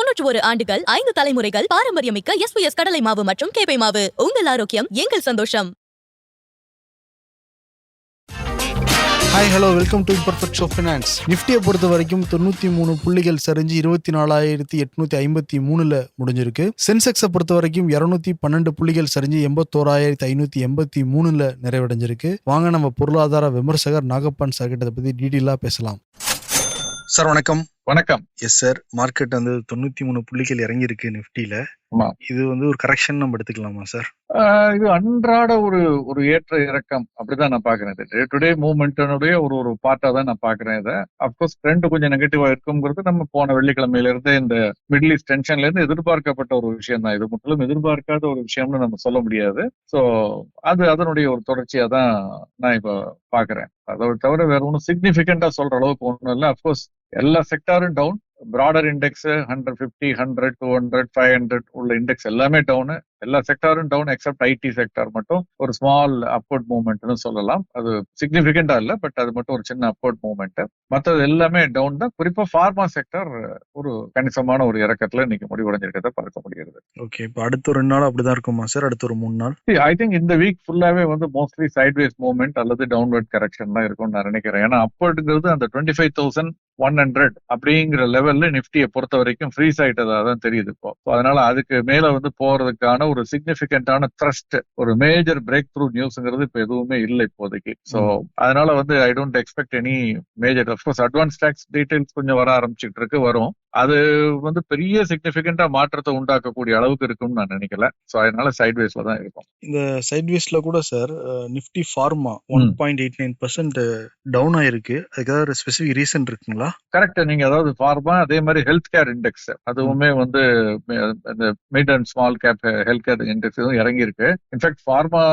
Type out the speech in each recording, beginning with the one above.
தொன்னூற்று ஒரு ஆண்டுகள் ஐந்து தலைமுறைகள் பாரம்பரியமிக்க எஸ்பிஎஸ் கடலை மாவு மற்றும் கேப்பை மாவு. உங்கள் ஆரோக்கியம் எங்கள் சந்தோஷம். Hi hello welcome to imperfect show finance நிஃப்டியை பொறுத்த வரைக்கும் தொண்ணூற்றி மூணு புள்ளிகள் சரிஞ்சு இருபத்தி நாலாயிரத்தி எட்நூத்தி ஐம்பத்தி மூணுல முடிஞ்சிருக்கு. சென்செக்ஸை பொறுத்த வரைக்கும் இரநூத்தி பன்னெண்டு புள்ளிகள் சரிஞ்சு எண்பத்தோராயிரத்தி ஐநூத்தி எண்பத்தி மூணுல நிறைவடைஞ்சிருக்கு. வாங்க நம்ம பொருளாதார விமர்சகர் நாகப்பன் சார் கிட்ட பத்தி டீட்டெயிலாக பேசலாம். சார் வணக்கம். வணக்கம். எஸ் சார் மார்க்கெட் வந்து தொண்ணூத்தி மூணு புள்ளிகள் இறங்கியிருக்கு நிஃப்டியில இது வந்து ஒரு கரெக்ஷன் நம்ம எடுத்துக்கலாமா சார் இது அன்றாட ஒரு ஒரு ஏற்ற இறக்கம். அப்படிதான் நான் பாக்குறேன் இது டே டு டே மூவ்மெண்ட்னுடைய ஒரு ஒரு பார்ட்டா தான் நான் பாக்குறேன் இதை. அப்கோர்ஸ் ட்ரெண்ட் கொஞ்சம் நெகட்டிவா இருக்குங்கிறது நம்ம போன வெள்ளிக்கிழமையில இருந்து இந்த மிடில் ஈஸ்ட் டென்ஷன்ல இருந்து எதிர்பார்க்கப்பட்ட ஒரு விஷயம் தான். இது முற்றிலும் எதிர்பார்க்காத ஒரு விஷயம்னு நம்ம சொல்ல முடியாது. சோ அது அதனுடைய ஒரு தொடர்ச்சியா தான் நான் இப்ப பாக்குறேன் அதை தவிர வேற ஒன்றும் சிக்னிபிகண்டா சொல்ற அளவுக்கு ஒன்றும் இல்லை. அப்கோர்ஸ் எல்லா செக்டாரும் down broader index hundred fifty hundred two hundred five hundred உள்ள இண்டெக்ஸ் எல்லாமே டவுன் எல்லா செக்டாரும் டவுன் எக்ஸப்ட் ஐடி செக்டார் மட்டும் ஒரு ஸ்மால் அப்வர்ட் மூவ்மெண்ட்னு சொல்லலாம். அது சிக்னிபிகண்டா இல்ல பட் அது மட்டும் ஒரு சின்ன அப்வர்ட் மூவ்மெண்ட் மற்றது எல்லாமே டவுன் தான். குறிப்பா ஃபார்மா செக்டர் ஒரு கணிசமான ஒரு இறக்கத்துல இன்னைக்கு முடிவடைஞ்சிருக்கிறத பார்க்க முடிகிறது. ஓகே இப்போ அடுத்த ஒரு ரெண்டு நாள் அப்படிதான் இருக்குமா சார் அடுத்த ஒரு மூணு நாள்? ஐ திங்க் இந்த வீக் ஃபுல்லாவே வந்து மோஸ்ட்லி சைட்வேஸ் மூவ்மெண்ட் அல்லது டவுன்வர்ட் கரெக்ஷன் தான் இருக்கும்னு நான் நினைக்கிறேன். ஏன்னா அப்வர்டுங்கிறது அந்த twenty five thousand one hundred அப்படிங்கிற லெவல்ல நிஃப்டியை பொறுத்த வரைக்கும் ஃப்ரீஸ் ஆயிட்டதா தான் தெரியுது இப்போ. அதனால அதுக்கு மேல வந்து போறதுக்கான ஒரு சிக்னிபிகண்டான த்ரஸ்ட் ஒரு மேஜர் பிரேக் த்ரூ நியூஸ்ங்கிறது இப்ப எதுவுமே இல்லை இப்போதைக்கு. சோ அதனால வந்து I don't expect any major of course advance tax details கொஞ்சம் வர ஆரம்பிச்சுட்டு இருக்கு வரும். அது வந்து பெரிய சிக்னிபிகண்டா மாற்றத்தை உண்டாக்கக்கூடிய அளவுக்கு இருக்கும்னு நான் நினைக்கல. சோ அதனால சைட்வேஸ்ல தான் இருக்கும். இந்த சைட்வேஸ்ல கூட sir Nifty pharma one point eight nine percent down ஆயிருக்கு. அதுக்கு ஏதாவது ஸ்பெசிபிக் ரீசன் இருக்குங்களா? கரெக்ட் நீங்க அதாவது ஃபார்மா அதே மாதிரி ஹெல்த் கேர் இண்டெக்ஸ் அதுவுமே வந்து இந்த mid and small cap health care index இதுவும் இறங்கி இருக்கு இன்ஃபேக்ட் ஃபார்மா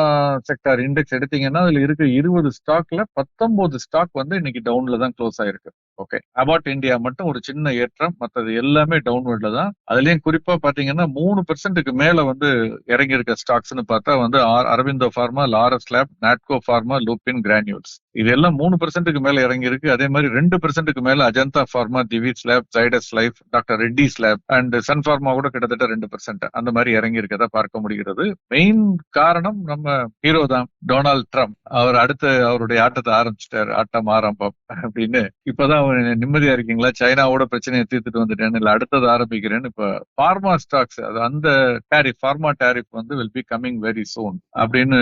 செக்டார் இண்டெக்ஸ் எடுத்தீங்கன்னா அதுல இருக்க இருபது ஸ்டாக்ல பத்தொன்பது ஸ்டாக் வந்து இன்னைக்கு டவுன்ல தான் க்ளோஸ் ஆயிருக்கு. ஓகே அபாட் இந்தியா மட்டும் ஒரு சின்ன ஏற்றம் மற்றது எல்லாமே டவுன்வர்ட்ல தான். அதுலயும் குறிப்பா பாத்தீங்கன்னா மூணு பெர்சென்ட்டுக்கு மேல வந்து இறங்கி இருக்க ஸ்டாக்ஸ்னு பார்த்தா வந்து R- Aurobindo pharma Laurus lab Natco pharma Lupin Granules இது எல்லாம் மூணு பெர்சென்ட்டுக்கு மேல இறங்கி இருக்கு அதே மாதிரி ரெண்டு பெர்சென்ட்டுக்கு மேல Ajanta pharma Divi's lab Zydus life doctor Reddy's lab and Sun pharma கூட கிட்டத்தட்ட ரெண்டு பெர்சென்ட் அந்த மாதிரி இறங்கி இருக்கதா பார்க்க முடிகிறது. மெயின் காரணம் நம்ம ஹீரோ தான் டொனால்ட் ட்ரம்ப் அவர் அடுத்து அவருடைய ஆட்டத்தை ஆரம்பிச்சிட்டாரு. ஆட்டம் ஆரம்பம் அப்படின்னு. இப்பதான் நிம்மதியா இருக்கீங்களா? சைனாவோட பிரச்சனையை தீர்த்துட்டு வந்துட்டேன்னு இல்ல அடுத்தது ஆரம்பிக்கிறேன்னு இப்ப ஃபார்மா ஸ்டாக்ஸ் அது அந்த டேரிஃப் ஃபார்மா டேரிஃப் வந்து will be coming very soon அப்படின்னு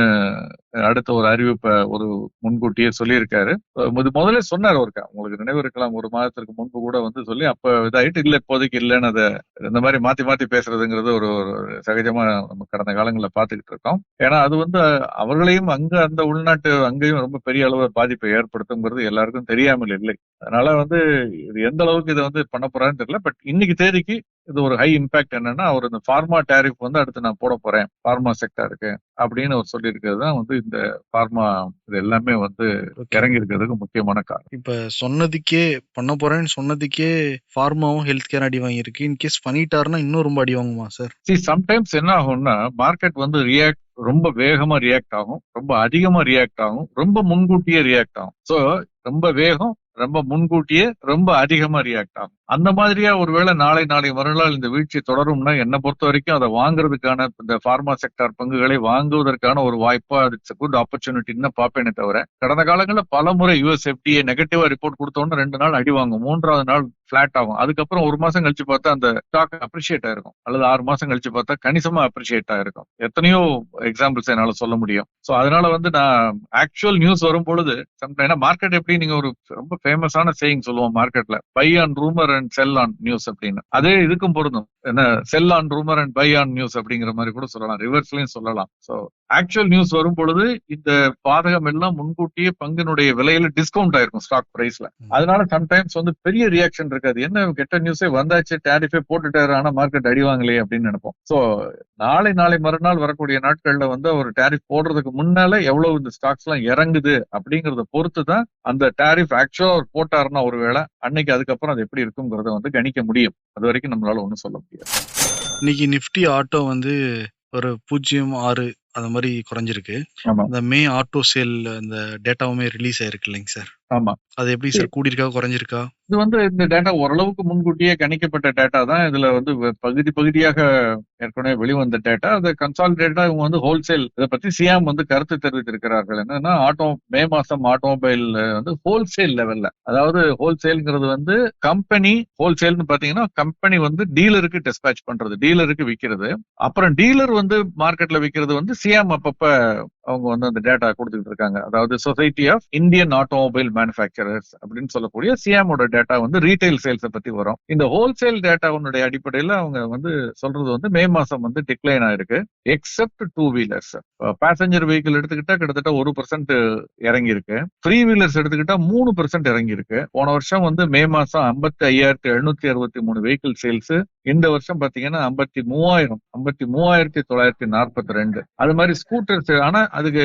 அடுத்த ஒரு அறிவிப்பை ஒரு முன்கூட்டியே சொல்லியிருக்காரு. இது முதல்ல சொன்னார் ஒருக்கா உங்களுக்கு நினைவு இருக்கலாம் ஒரு மாதத்திற்கு முன்பு கூட வந்து சொல்லி அப்ப இதாயிட்டு இல்ல இப்போதைக்கு இல்லைன்னு அதை இந்த மாதிரி மாத்தி மாத்தி பேசுறதுங்கிறது ஒரு ஒரு சகஜமா நம்ம கடந்த காலங்களில் பார்த்துக்கிட்டு இருக்கோம். ஏன்னா அது வந்து அவர்களையும் அங்க அந்த உள்நாட்டு அங்கேயும் ரொம்ப பெரிய அளவு பாதிப்பை ஏற்படுத்துங்கிறது எல்லாருக்கும் தெரியாமல் இல்லை. அதனால வந்து இது எந்த அளவுக்கு இதை வந்து பண்ண போறான்னு தெரியல. பட் இன்னைக்கு தேதிக்கு இது ஒரு ஹை இம்பாக்ட் என்னன்னா அவர் இந்த ஃபார்மா டேரிஃப் வந்து அடுத்து நான் போட போறேன். ஃபார்மா செக்டருக்கு அப்படின்னு அவர் சொல்லியிருக்கிறது தான் வந்து இந்த ஃபார்மா இது எல்லாமே வந்து இறங்கி இருக்கிறதுக்கு முக்கியமான காரணம். இப்ப சொன்னதுக்கே பண்ண போறேன்னு சொன்னதுக்கே ஃபார்மாவும் ஹெல்த் கேர் அடி வாங்கியிருக்கு. இன்கேஸ் பண்ணிட்டாருன்னா இன்னும் ரொம்ப அடி வாங்குமா சார் சி சம்டைம்ஸ் என்ன ஆகும்னா மார்க்கெட் வந்து ரியாக்ட் ரொம்ப வேகமா ரியாக்ட் ஆகும். ரொம்ப அதிகமா ரியாக்ட் ஆகும். ரொம்ப முன்கூட்டியே ரியாக்ட் ஆகும். சோ ரொம்ப வேகம் ரொம்ப முன்கூட்டியே ரொம்ப அதிகமா ரியாக்ட் ஆகும். அந்த மாதிரியா ஒருவேளை நாளை நாளை மறுநாள் இந்த வீழ்ச்சி தொடரும்னா என்னை பொறுத்த வரைக்கும் அதை வாங்குறதுக்கான இந்த ஃபார்மா செக்டார் பங்குகளை வாங்குவதற்கான ஒரு வாய்ப்பா இட்ஸ் குட் ஆப்பர்ச்சுனிட்டின்னு பார்ப்பேனே தவிர கடந்த காலங்களில் பல முறை யூஎஸ் எஃப்டிஏ நெகட்டிவா ரிப்போர்ட் கொடுத்தோன்னு ரெண்டு நாள் அடி வாங்கும். மூன்றாவது நாள் ஃபிளாட் ஆகும். அதுக்கப்புறம் ஒரு மாசம் கழிச்சு பார்த்தா அந்த ஸ்டாக் அப்ரிஷியேட் ஆயிருக்கும். அல்லது ஆறு மாசம் கழிச்சு பார்த்தா கணிசமா அப்ரிஷியேட் ஆயிருக்கும். எத்தனையோ எக்ஸாம்பிள்ஸ் என்னால சொல்ல முடியும். சோ அதனால வந்து நான் ஆக்சுவல் நியூஸ் வரும் பொழுது ஏன்னா மார்க்கெட் எப்படி நீங்க ஒரு ரொம்ப ஃபேமஸான சேயிங் சொல்லுவோம் மார்க்கெட்ல buy on rumour and sell on news அப்படின்னு. அதே இதுக்கும் பொருந்தும். என்ன sell on rumour and buy on news அப்படிங்கிற மாதிரி கூட சொல்லலாம். ரிவர்ஸ்லயும் சொல்லலாம். சோ ஆக்சுவல் நியூஸ் வரும் பொழுது இந்த பாதகம் எல்லாம் முன்கூட்டியே பங்கினுடைய விலையில டிஸ்கவுண்ட் ஆயிருக்கும் ஸ்டாக் பிரைஸ்ல அதனால சம்டைம்ஸ் வந்து பெரிய ரியாக்ஷன் இருக்காது. என்ன கெட்ட நியூஸே வந்தாச்சு டேரிஃபே போட்டுட்டாரு ஆனா மார்க்கெட் அடிவாங்களே அப்படின்னு நினைப்போம். சோ நாளை நாளை மறுநாள் வரக்கூடிய நாட்கள்ல வந்து ஒரு டேரிஃப் போடுறதுக்கு முன்னால எவ்வளவு இந்த ஸ்டாக்ஸ் எல்லாம் இறங்குது அப்படிங்கறத பொறுத்து தான் அந்த டேரிஃப் ஆக்சுவலா அவர் போட்டாருன்னா ஒருவேளை அன்னைக்கு அதுக்கப்புறம் அது எப்படி இருக்குங்கிறத வந்து கணிக்க முடியும். அது வரைக்கும் நம்மளால ஒண்ணும் சொல்ல முடியாது. இன்னைக்கு நிஃப்டி ஆட்டோ வந்து ஒரு பூஜ்ஜியம் ஆறு அந்த மாதிரி குறைஞ்சிருக்கு. இந்த மே ஆட்டோ சேல் அந்த டேட்டாவுமே ரிலீஸ் ஆயிருக்கு இல்லைங்க சார். ஆமா. அது எப்படி சார் கூடியிருக்கா? குறைஞ்சிருக்கா? இது வந்து இந்த டேட்டா ஓரளவுக்கு முன்கூட்டியே கணிக்கப்பட்ட டேட்டா தான். இதுல வந்து பகுதி பகுதியாக ஏற்கனவே வெளிவந்த டேட்டா அது கன்சாலிடேட்டா இவங்க வந்து ஹோல்சேல் இதை பத்தி சியாம் வந்து கருத்து தெரிவித்திருக்கிறார்கள். என்னன்னா ஆட்டோ மே மாசம் ஆட்டோமொபைல் வந்து ஹோல்சேல் லெவல்ல அதாவது ஹோல்சேல்ங்கிறது வந்து கம்பெனி ஹோல்சேல்னு பாத்தீங்கன்னா கம்பெனி வந்து டீலருக்கு டிஸ்பேச் பண்றது டீலருக்கு விக்கிறது. அப்புறம் டீலர் வந்து மார்க்கெட்ல விக்கிறது வந்து சியாம் அப்பப்ப அவங்க வந்து அந்த டேட்டா கொடுத்துட்டு இருக்காங்க. அதாவது society of Indian automobile manufacturers அப்படின்னு சொல்லக்கூடிய சியாமோட டேட்டா வந்து ரீட்டைல் சேல்ஸை பத்தி வரும். இந்த ஹோல்சேல் டேட்டாவுடைய அடிப்படையில் அவங்க வந்து சொல்றது வந்து மே மாசம் வந்து டிக்ளைன் ஆயிருக்கு. Except two wheelers passenger vehicle எடுத்துக்கிட்டா கிட்டத்தட்ட ஒரு பர்சன்ட் இறங்கி இருக்கு த்ரீ வீலர்ஸ் எடுத்துக்கிட்டா மூணு பர்சன்ட் இறங்கி இருக்கு போன வருஷம் வந்து மே மாசம் ஐம்பத்தி ஐயாயிரத்தி எழுநூத்தி அறுபத்தி மூணு வெஹிக்கிள் சேல்ஸ் இந்த வருஷம் பாத்தீங்கன்னா ஐம்பத்தி மூவாயிரம் ஐம்பத்தி மூவாயிரத்தி தொள்ளாயிரத்தி நாற்பத்தி ரெண்டு. அது மாதிரி ஸ்கூட்டர்ஸ் ஆனா அதுக்கு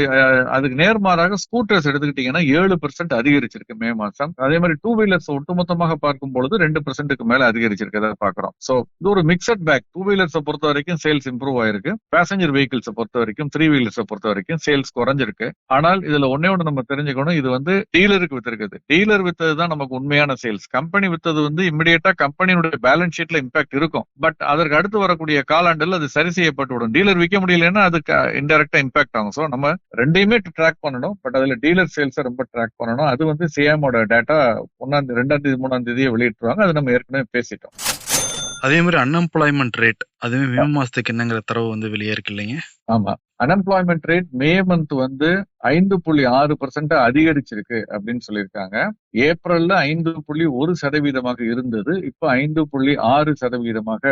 அதுக்கு நேர்மாறாக ஸ்கூட்டர்ஸ் எடுத்துக்கிட்டீங்கன்னா ஏழு பர்சன்ட் அதிக அதிகரிச்சிருக்கு மே மாசம். அதே மாதிரி டூ வீலர்ஸ் ஒட்டுமொத்தமாக பார்க்கும் பொழுது ரெண்டு பெர்சென்ட்டுக்கு மேல அதிகரிச்சிருக்கதை பாக்குறோம் சோ இது ஒரு மிக்சட் பேக் டூ வீலர்ஸை பொறுத்த வரைக்கும் சேல்ஸ் இம்ப்ரூவ் ஆயிருக்கு. பேசஞ்சர் வெஹிக்கிள்ஸை பொறுத்த வரைக்கும் த்ரீ வீலர்ஸை பொறுத்த வரைக்கும் சேல்ஸ் குறைஞ்சிருக்கு. ஆனால் இதுல ஒன்னே ஒண்ணு நம்ம தெரிஞ்சுக்கணும். இது வந்து டீலருக்கு வித்திருக்குது. டீலர் வித்தது தான் நமக்கு உண்மையான சேல்ஸ் கம்பெனி வித்தது வந்து இமிடியேட்டா கம்பெனியுடைய பேலன்ஸ் ஷீட்ல இம்பாக்ட் இருக்கும். பட் அதற்கு அடுத்து வரக்கூடிய காலாண்டில் அது சரி செய்யப்பட்டு விடும். டீலர் விற்க முடியலன்னா அது இன்டெரக்டா இம்பாக்ட் ஆகும். சோ நம்ம ரெண்டையுமே ட்ராக் பண்ணணும். பட் அதுல டீலர் சேல்ஸை ரொம்ப ட்ராக் பண்ணணும். அது வந்து சிஎமோட டேட்டா ஒன்னாம் தேதி ரெண்டாம் தேதி மூணாம் தேதியே வெளியிட்டுருவாங்க. அது நம்ம ஏற்கனவே பேசிட்டோம். அதே மாதிரி அன்எம்ப்ளாய்மெண்ட் ரேட் அதுவே மே மாசத்துக்கு என்னங்கிற தரவு வந்து வெளியே இருக்கு இல்லைங்க ஆமா. அன்எம்ப்ளாய்மெண்ட் ரேட் மே மந்த் வந்து ஐந்து புள்ளி ஆறு பர்சன்ட் அதிகரிச்சிருக்கு அப்படின்னு சொல்லியிருக்காங்க. ஏப்ரல்ல ஐந்து புள்ளி ஒரு சதவீதமாக இருந்தது. இப்ப ஐந்து புள்ளி ஆறு சதவீதமாக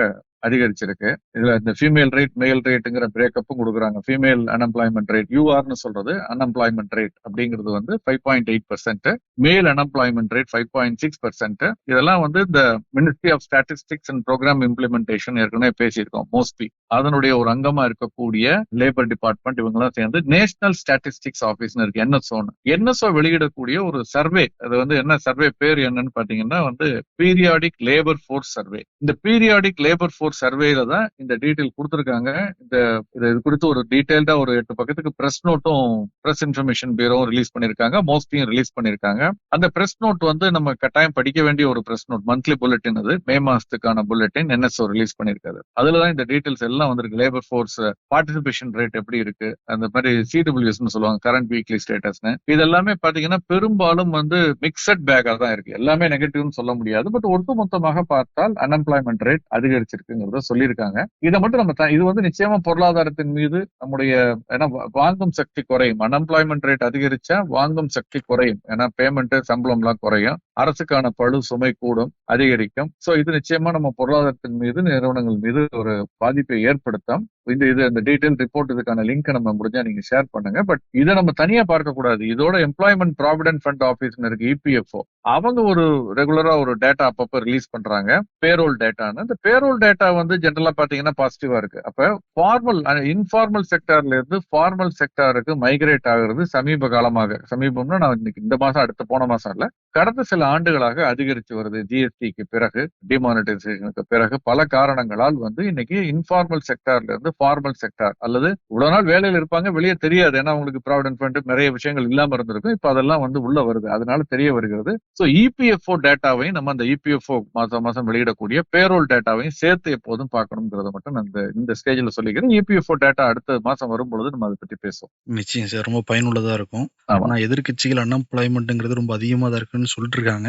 அதிகரிச்சிருக்கு. இதுல இந்த ஃபீமேல் ரேட் மேல் ரேட்டுங்கிற பிரேக்கப்பும் கொடுக்குறாங்க. ஃபீமேல் அன்எம்ப்ளாய்மெண்ட் ரேட் யூஆர்னு சொல்றது. அன்எம்ப்ளாய்மெண்ட் ரேட் அப்படிங்கிறது வந்து ஃபைவ் பாயிண்ட் எயிட் பர்சன்ட் மேல் unemployment rate five point six percent இதெல்லாம் வந்து இந்த ministry of statistics and programme implementation ஏற்கனவே பேசியிருக்கோம் மோஸ்ட்லி அதனுடைய ஒரு அங்கமா இருக்கக்கூடிய லேபர் டிபார்ட்மெண்ட் இவங்க எல்லாம் சேர்ந்து நேஷனல் ஸ்டாட்டிஸ்டிக்ஸ் ஆபீஸ்னு இருக்கு என்எஸ்ஓன்னு என்எஸ்ஓ வெளியிடக்கூடிய ஒரு சர்வே அது வந்து என்ன சர்வே பேர் என்னன்னு பாத்தீங்கன்னா வந்து பீரியாடிக் லேபர் ஃபோர்ஸ் சர்வே இந்த பீரியாடிக் லேபர் ஃபோர்ஸ் சர்வேல தான் இந்த டீட்டெயில் கொடுத்துருக்காங்க. இந்த இது குறித்து ஒரு டீட்டெயில்டா ஒரு எட்டு பக்கத்துக்கு பிரஸ் நோட்டும் பிரஸ் இன்ஃபர்மேஷன் பியூரோ ரிலீஸ் பண்ணிருக்காங்க மோஸ்ட்லியும் ரிலீஸ் பண்ணிருக்காங்க அந்த பிரஸ் நோட் வந்து நம்ம கட்டாயம் படிக்க வேண்டிய ஒரு பிரஸ் நோட் மந்த்லி புல்லட்டின் அது. மே மாசத்துக்கான புல்லட்டின் என்எஸ்ஓ ரிலீஸ் பண்ணிருக்காரு அதுலதான் இந்த டீட்டெயில்ஸ் எல்லாம் வந்திருக்கு. லேபர் ஃபோர்ஸ் பார்ட்டிசிபேஷன் ரேட் எப்படி இருக்கு? அந்த மாதிரி சிடபிள்யூஸ்னு சொல்லுவாங்க கரண்ட் வீக்லி ஸ்டேட்டஸ்னு இது எல்லாமே பாத்தீங்கன்னா பெரும்பாலும் வந்து மிக்சட் பேக்கா தான் இருக்கு. எல்லாமே நெகட்டிவ்னு சொல்ல முடியாது. பட் ஒட்டுமொத்தமாக பார்த்தால் அன்எம்ப்ளாய்மெண்ட் ரேட் அதிகரிச்சிருக்குங்கிறத சொல்லியிருக்காங்க. இதை மட்டும் நம்ம த- இது வந்து நிச்சயமா பொருளாதாரத்தின் மீது நம்முடைய ஏன்னா வாங்கும் சக்தி குறையும். அன்எம்ப்ளாய்மெண்ட் ரேட் அதிகரிச்சா வாங்கும் சக்தி குறையும். ஏன்னா பேமெண்ட் சம்பளம் எல்லாம் குறையும். அரசுக்கான பழு சுமை கூடும் அதிகரிக்கும். சோ இது நிச்சயமா நம்ம பொருளாதாரத்தின் மீது நிறுவனங்கள் மீது ஒரு பாதிப்பை ஏற்படுத்தும். இந்த இது அந்த டீட்டெயில் டீடைல் ரிப்போர்ட் இதுக்கான லிங்க் நம்ம முடிஞ்சா நீங்க ஷேர் பண்ணுங்க. பட் இதை நம்ம தனியா பார்க்க கூடாது. இதோட எம்ப்ளாய்மெண்ட் ப்ராவிடன்ட் ஃபண்ட் ஆஃபீஸ் இருக்கு இபிஎஃப்ஓ அவங்க ஒரு ரெகுலரா ஒரு டேட்டா அப்பப்ப ரிலீஸ் பண்றாங்க. பேரோல் டேட்டான்னு இந்த பேரோல் டேட்டா வந்து ஜென்ரலா பாத்தீங்கன்னா பாசிட்டிவா இருக்கு. அப்ப ஃபார்மல் இன்ஃபார்மல் செக்டர்ல இருந்து ஃபார்மல் செக்டருக்கு மைக்ரேட் ஆகுறது சமீப காலமாக. சமீபம்னா நான் இன்னைக்கு இந்த மாசம் அடுத்த போன மாசம் இல்ல கடந்த சில ஆண்டுகளாக அதிகரித்து வருது ஜிஎஸ்டிக்கு பிறகு டிமானிட்டைசேஷனுக்கு பிறகு பல காரணங்களால் வந்து இன்னைக்கு இன்ஃபார்மல் செக்டர்ல இருந்து ஃபார்மல் செக்டார் அல்லது இவ்வளவு நாள் வேலையில இருப்பாங்க வெளியே தெரியாது. ஏன்னா அவங்களுக்கு ப்ராவிடன்ட் ஃபண்ட் நிறைய விஷயங்கள் இல்லாம இருந்திருக்கும் இப்ப அதெல்லாம் வந்து உள்ள வருது. அதனால தெரிய வருகிறது. சோ இபிஎஃப்ஓ டேட்டாவையும் நம்ம அந்த இபிஎஃப்ஓ மாசம் மாசம் வெளியிடக்கூடிய பேரோல் டேட்டாவையும் சேர்த்து எப்போதும் பார்க்கணுங்கிறத மட்டும் நான் இந்த இந்த ஸ்டேஜ்ல சொல்லிக்கிறேன். இபிஎஃப்ஓ டேட்டா அடுத்த மாசம் வரும்பொழுது நம்ம அதை பத்தி பேசுவோம். நிச்சயம் சார். ரொம்ப பயனுள்ளதா இருக்கும். ஆனா எதிர்க்கட்சிகள் அன்எம்ப்ளாய்மெண்ட்ங்கிறது ரொம்ப அதிகமா தான் இருக்குன்னு சொல்லிட்டு இருக்காங்க.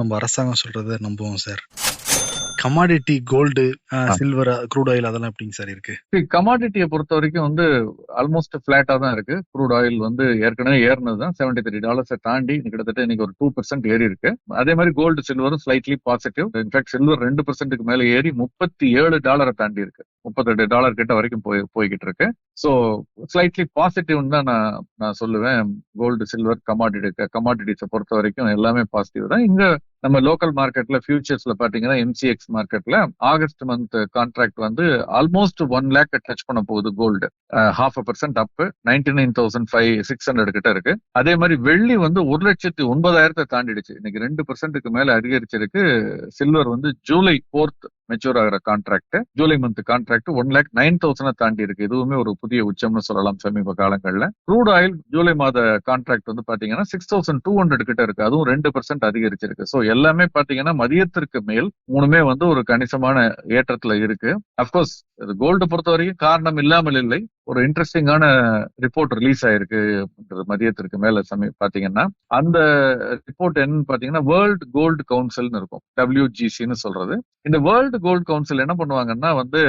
நம்ம அரசாங்கம் சொல்றத நம்புவோம் sir. Commodity gold. Silver crude oil அதெல்லாம் எப்படிங்க சார் இருக்கு? கமாடிட்டியை பொறுத்த வரைக்கும் வந்து ஆல்மோஸ்ட் பிளாட்டா தான் இருக்கு. க்ரூட் ஆயில் வந்து ஏற்கனவே ஏறினது தான். செவன்டி த்ரீ டாலர்ஸை தாண்டி கிட்டத்தட்ட இன்னைக்கு ஒரு டூ பர்சன்ட் ஏறி இருக்கு. அதே மாதிரி gold சில்வரும் slightly positive in fact silver ரெண்டு பர்சன்ட்டுக்கு மேல ஏறி முப்பத்தி ஏழு டாலரை தாண்டி இருக்கு. முப்பத்தெட்டு டாலர் கிட்ட வரைக்கும் போய் போய்கிட்டு இருக்கு. ஸோ ஸ்லைட்லி பாசிட்டிவ்னு தான் நான் நான் சொல்லுவேன். கோல்டு சில்வர் கமாடிட்டி கமாடிட்டிஸை பொறுத்த வரைக்கும் எல்லாமே பாசிட்டிவ் தான். இங்க நம்ம லோக்கல் மார்க்கெட்ல ஃபியூச்சர்ஸ்ல பாத்தீங்கன்னா எம்சிஎக்ஸ் மார்க்கெட்ல ஆகஸ்ட் மந்த் கான்ட்ராக்ட் வந்து ஆல்மோஸ்ட் ஒன் லேக் டச் பண்ண போகுது gold half a percent up ninety nine thousand five six hundred கிட்ட இருக்கு. அதே மாதிரி வெள்ளி வந்து ஒரு லட்சத்தி ஒன்பதாயிரத்தை தாண்டிடுச்சு. இன்னைக்கு ரெண்டு பர்சன்ட்டுக்கு மேல அதிகரிச்சிருக்கு. சில்வர் வந்து ஜூலை போர்த் மெச்சூர் ஆகிற contract July month contract one lakh nine thousand தாண்டி இருக்கு. இதுவுமே ஒரு புதிய உச்சம்னு சொல்லலாம் சமீப காலங்களில். க்ரூட் ஆயில் ஜூலை மாத கான்ட்ராக்ட் வந்து பாத்தீங்கன்னா சிக்ஸ் தௌசண்ட் டூ ஹண்ட்ரட் கிட்ட இருக்கு. அதுவும் ரெண்டு பர்சன்ட் அதிகரிச்சிருக்கு. ஸோ எல்லாமே பாத்தீங்கன்னா மதியத்திற்கு மேல் மூணுமே வந்து ஒரு கணிசமான ஏற்றத்துல இருக்கு. அப்கோர்ஸ் இது கோல்டு பொறுத்த வரைக்கும் காரணம் இல்லாமல் இல்லை. ஒரு இன்ட்ரெஸ்டிங்கான ரிப்போர்ட் ரிலீஸ் ஆயிருக்கு மதியத்திற்கு மேல சமயம் பாத்தீங்கன்னா அந்த ரிப்போர்ட் என்னன்னு பாத்தீங்கன்னா வேர்ல்டு கோல்டு கவுன்சில்னு இருக்கும். டபிள்யூஜிசின்னு சொல்றது. இந்த வேர்ல்டு கோல்டு கவுன்சில் என்ன பண்ணுவாங்கன்னா வந்து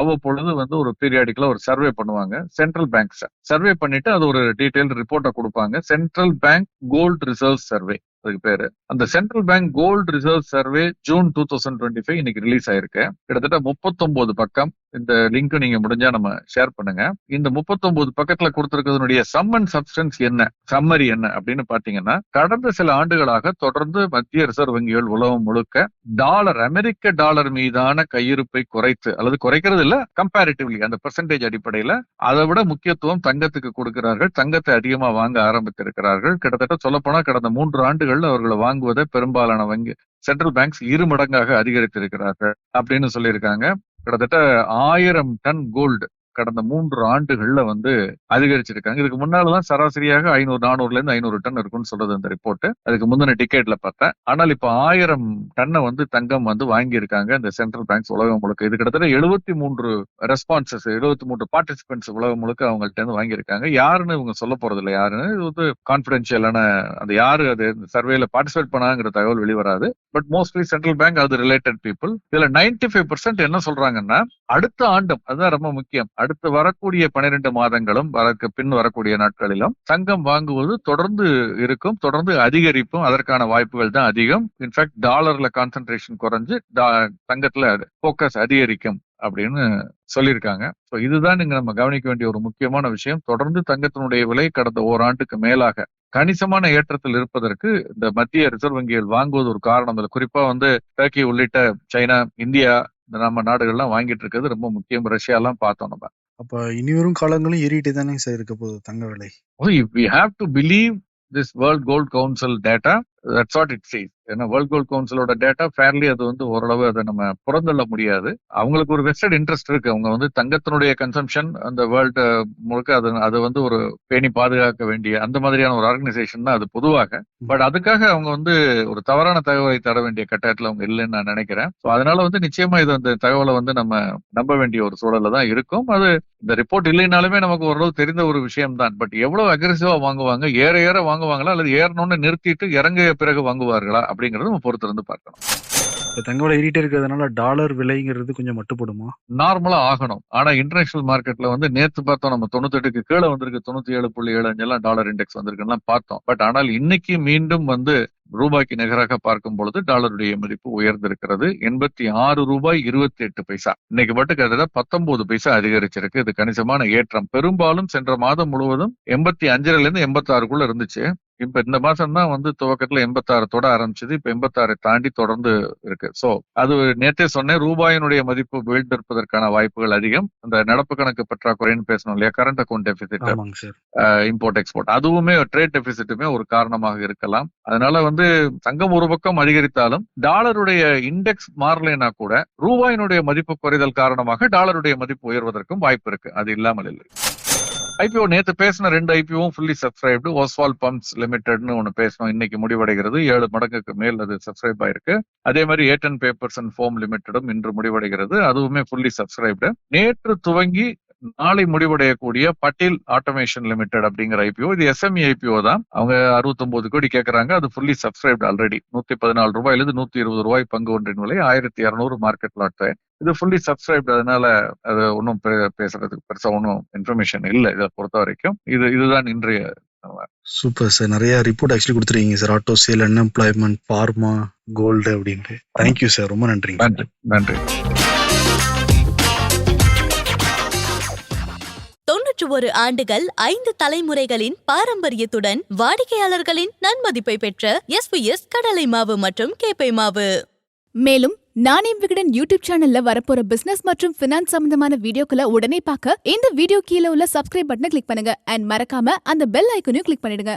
அவ்வப்பொழுது வந்து ஒரு பீரியாடிக்கலா ஒரு சர்வே பண்ணுவாங்க சென்ட்ரல் பேங்க்ஸ் சர்வே பண்ணிட்டு அது ஒரு டீட்டெயில் ரிப்போர்ட்டை கொடுப்பாங்க. Central bank gold reserve survey அதுக்கு பேரு. அந்த central bank gold reserve survey June two thousand twenty five இன்னைக்கு ரிலீஸ் ஆயிருக்கு. கிட்டத்தட்ட முப்பத்தொன்பது பக்கம் இந்த லிங்க் நீங்க முடிஞ்சா நம்ம ஷேர் பண்ணுங்க. இந்த முப்பத்தொன்பது பக்கத்துல கொடுத்திருக்கிறதுனுடைய சம் அண்ட் சப்ஸ்டன்ஸ் என்ன? சம்மரி என்ன? அப்படின்னு பாத்தீங்கன்னா கடந்த சில ஆண்டுகளாக தொடர்ந்து மத்திய ரிசர்வ் வங்கிகள் உலகம் முழுக்க டாலர் அமெரிக்க டாலர் மீதான கையிருப்பை குறைத்து அல்லது குறைக்கிறது இல்ல கம்பேரிட்டிவ்லி அந்த பெர்சன்டேஜ் அடிப்படையில அதை விட முக்கியத்துவம் தங்கத்துக்கு கொடுக்கிறார்கள். தங்கத்தை அதிகமா வாங்க ஆரம்பித்திருக்கிறார்கள். கிட்டத்தட்ட சொல்லப்போனா கடந்த மூன்று ஆண்டுகள்ல அவர்களை வாங்குவதை பெரும்பாலான வங்கி சென்ட்ரல் பேங்க்ஸ் இரு மடங்காக அதிகரித்திருக்கிறார்கள் அப்படின்னு சொல்லியிருக்காங்க. கிட்டத்தட்ட ஆயிரம் டன் கோல்டு கடந்த மூன்று ஆண்டுகள்ல வந்து அதிகரிச்சிருக்காங்க. இதுக்கு முன்னாலதான் சராசரியாக ஐநூறு நானூறுல இருந்து ஐநூறு டன் இருக்கும்னு சொல்றது அந்த ரிப்போர்ட் அதுக்கு முந்தின டிக்கெட்ல பார்த்தேன். ஆனால் இப்ப ஆயிரம் டன்னை வந்து தங்கம் வந்து வாங்கியிருக்காங்க இந்த சென்ட்ரல் பேங்க்ஸ் உலகம் முழுக்க. இது கிட்டத்தட்ட எழுபத்தி மூன்று ரெஸ்பான்சஸ் எழுபத்தி மூன்று பார்ட்டிசிபென்ட்ஸ் உலகம் முழுக்க அவங்கள்ட்ட இருந்து வாங்கியிருக்காங்க. யாருன்னு இவங்க சொல்ல போறது இல்லை. யாருன்னு? இது வந்து கான்பிடென்சியலான அந்த யாரு அது சர்வேல பார்ட்டிசிபேட் பண்ணாங்கிற தகவல் வெளிவராது. பட் மோஸ்ட்லி சென்ட்ரல் பேங்க் அது ரிலேட்டட் பீப்புள் இதுல நைன்டி ஃபைவ் பர்சன்ட் என்ன சொல்றாங்கன்னா அடுத்த ஆண்டும் அதுதான் ரொம்ப முக்கியம் அடுத்து வரக்கூடிய பன்னிரெண்டு மாதங்களும் வரக்கு பின் வரக்கூடிய நாட்களிலும் தங்கம் வாங்குவது தொடர்ந்து இருக்கும் தொடர்ந்து அதிகரிப்பும் அதற்கான வாய்ப்புகள் தான் அதிகம். இன்ஃபேக்ட் டாலர்ல கான்சென்ட்ரேஷன் குறைஞ்சு டா- தங்கத்துல போக்கஸ் அதிகரிக்கும் அப்படின்னு சொல்லியிருக்காங்க. ஸோ இதுதான் நீங்க நம்ம கவனிக்க வேண்டிய ஒரு முக்கியமான விஷயம். தொடர்ந்து தங்கத்தினுடைய விலை கடந்த ஓராண்டுக்கு மேலாக கணிசமான ஏற்றத்தில் இருப்பதற்கு இந்த மத்திய ரிசர்வ் வங்கிகள் வாங்குவது ஒரு காரணம். இல்லை குறிப்பா வந்து டர்க்கி உள்ளிட்ட சைனா இந்தியா நம்ம நாடுகள்லாம் வாங்கிட்டு இருக்கிறது ரொம்ப முக்கியம். ரஷ்யா எல்லாம் பார்த்தோம் நம்ம. அப்ப இனிவரும் காலங்களும் ஏறிட்டே தானே சார் இருக்க போகுது தங்க விலை? Oh, if we have to believe this World Gold Council data, that's what it says. ஏன்னா வேர்ல்ட் கோல்ட் கவுன்சிலோட டேட்டா ஃபேர்லி அது வந்து ஓரளவு அதை நம்ம புறந்தள்ள முடியாது. அவங்களுக்கு ஒரு வெஸ்டட் இன்ட்ரெஸ்ட் இருக்கு. அவங்க வந்து தங்கத்தினுடைய கன்சம்ஷன் அந்த வேர்ல்டு முழுக்க அது அது வந்து ஒரு பேணி பாதுகாக்க வேண்டிய அந்த மாதிரியான ஒரு ஆர்கனைசேஷன் தான் அது பொதுவாக. பட் அதுக்காக அவங்க வந்து ஒரு தவறான தகவலை தர வேண்டிய கட்டாயத்துல அவங்க இல்லைன்னு நான் நினைக்கிறேன். ஸோ அதனால வந்து நிச்சயமா இது அந்த தகவலை வந்து நம்ம நம்ப வேண்டிய ஒரு சூழல்ல தான் இருக்கும். அது இந்த ரிப்போர்ட் இல்லைனாலுமே நமக்கு ஓரளவு தெரிந்த ஒரு விஷயம் தான் பட் எவ்வளவு அக்ரெசிவா வாங்குவாங்க? ஏற ஏற வாங்குவாங்களா? அல்லது ஏறணும்னு நிறுத்திட்டு இறங்கிய பிறகு வாங்குவார்களா? அப்படிங்கறது நம்ம பொறுத்திருந்து பார்க்கணும். தங்க விலை ஏறிட்டே இருக்கிறதுனால டாலர் விலைங்கிறது கொஞ்சம் மட்டுப்படுமா? நார்மலா ஆகணும். ஆனா இன்டர்நேஷனல் மார்க்கெட்ல வந்து நேத்து பார்த்தோம் நம்ம தொண்ணூத்தெட்டுக்கு கீழே வந்திருக்கு தொண்ணூத்தி ஏழு புள்ளி ஏழு அஞ்செல்லாம் டாலர் இண்டெக்ஸ் வந்திருக்குன்னு பார்த்தோம். பட் ஆனால் இன்னைக்கு மீண்டும் வந்து ரூபாய்க்கு நிகராக பார்க்கும் பொழுது டாலருடைய மதிப்பு உயர்ந்திருக்கிறது. எண்பத்தி ஆறு ரூபாய் இருபத்தி எட்டு பைசா. இன்னைக்கு மட்டும் கிட்டத்தட்ட பத்தொன்பது பைசா அதிகரிச்சிருக்கு. இது கணிசமான ஏற்றம். பெரும்பாலும் சென்ற மாதம் முழுவதும் எண்பத்தி அஞ்சுல இருந்து எண்பத்தி ஆறுக்குள்ள இருந்துச்சு. இப்ப இந்த மாசம் தான் வந்து துவக்கத்துல எண்பத்தாறு தொட ஆரம்பிச்சது. இப்ப எண்பத்தாறை தாண்டி தொடர்ந்து இருக்கு. சோ அது நேத்தே சொன்னேன் ரூபாயினுடைய மதிப்பு வீழ்ந்திருப்பதற்கான வாய்ப்புகள் அதிகம். அந்த நடப்பு கணக்கு பற்றாக்குறைன்னு பேசணும் இல்லையா? Current account deficit import export அதுவுமே ட்ரேட் டெபிசிட்டுமே ஒரு காரணமாக இருக்கலாம். அதனால வந்து தங்கம் ஒரு பக்கம் அதிகரித்தாலும் டாலருடைய இண்டெக்ஸ் மாறலைன்னா கூட ரூபாயினுடைய மதிப்பு குறைதல் காரணமாக டாலருடைய மதிப்பு உயர்வதற்கும் வாய்ப்பு இருக்கு. அது இல்லாமல் இல்லை. ஐபிஓ நேத்து பேசின ரெண்டு ஐபிஓவும் ஃபுல்லி சப்ஸ்கிரைப்டு ஓஸ்வால் பம்ப்ஸ் லிமிடெட்னு ஒன்னு பேசணும் இன்னைக்கு முடிவடைகிறது. ஏழு மடங்குக்கு மேல் அது சப்ஸ்கிரைப் ஆயிருக்கு. அதே மாதிரி ஏட்டன் பேப்பர்ஸ் அண்ட் ஃபோம் லிமிடெடும் இன்று முடிவடைகிறது. அதுவுமே ஃபுல்லி சப்ஸ்கிரைப்டு நேற்று துவங்கி நாளை முடிவடையக்கூடிய பட்டேல் ஆட்டோமேஷன் லிமிடெட் அப்படிங்கிற ஐபிஓ இது எஸ்எம்இ ஐபிஓ தான். அவங்க 69 கோடி கேட்கறாங்க அது ஃபுல்லி சப்ஸ்கிரைப்டு ஆல்ரெடி நூத்தி பதினாலு ரூபாயில இருந்து நூத்தி இருபது ரூபாய் பங்கு ஒன்றின் விலை ஆயிரத்தி இருநூறு மார்க்கெட் லாட் இது ஃபுல்லி சப்ஸ்கிரைப்டு அதனால அது ஒன்றும் பேசுறதுக்கு பெருசா ஒன்றும் இன்ஃபர்மேஷன் இல்லை இதை பொறுத்த வரைக்கும். இது இதுதான் இன்றைய சூப்பர் சார் நிறைய ரிப்போர்ட் ஆக்சுவலி கொடுத்துருக்கீங்க sir auto sale unemployment pharma gold அப்படின்ட்டு. தேங்க்யூ சார் ரொம்ப நன்றிங்க நன்றி. நன்றி. தொன்னூற்று ஒரு ஆண்டுகள் ஐந்து தலைமுறைகளின் பாரம்பரியத்துடன் வாடிக்கையாளர்களின் நன்மதிப்பை பெற்ற எஸ் வி எஸ் கடலை மாவு மற்றும் கேப்பை மாவு. மேலும் நானே விகடன் யூடியூப் சேனல்ல வரப்போற பிசினஸ் மற்றும் பினான்ஸ் சம்பந்தமான வீடியோக்களை உடனே பார்க்க இந்த வீடியோ கீழே உள்ள சப்ஸ்கிரைப் பட்டனை கிளிக் பண்ணுங்க. அண்ட் மறக்காம அந்த பெல் ஐக்கனையும் கிளிக் பண்ணிடுங்க.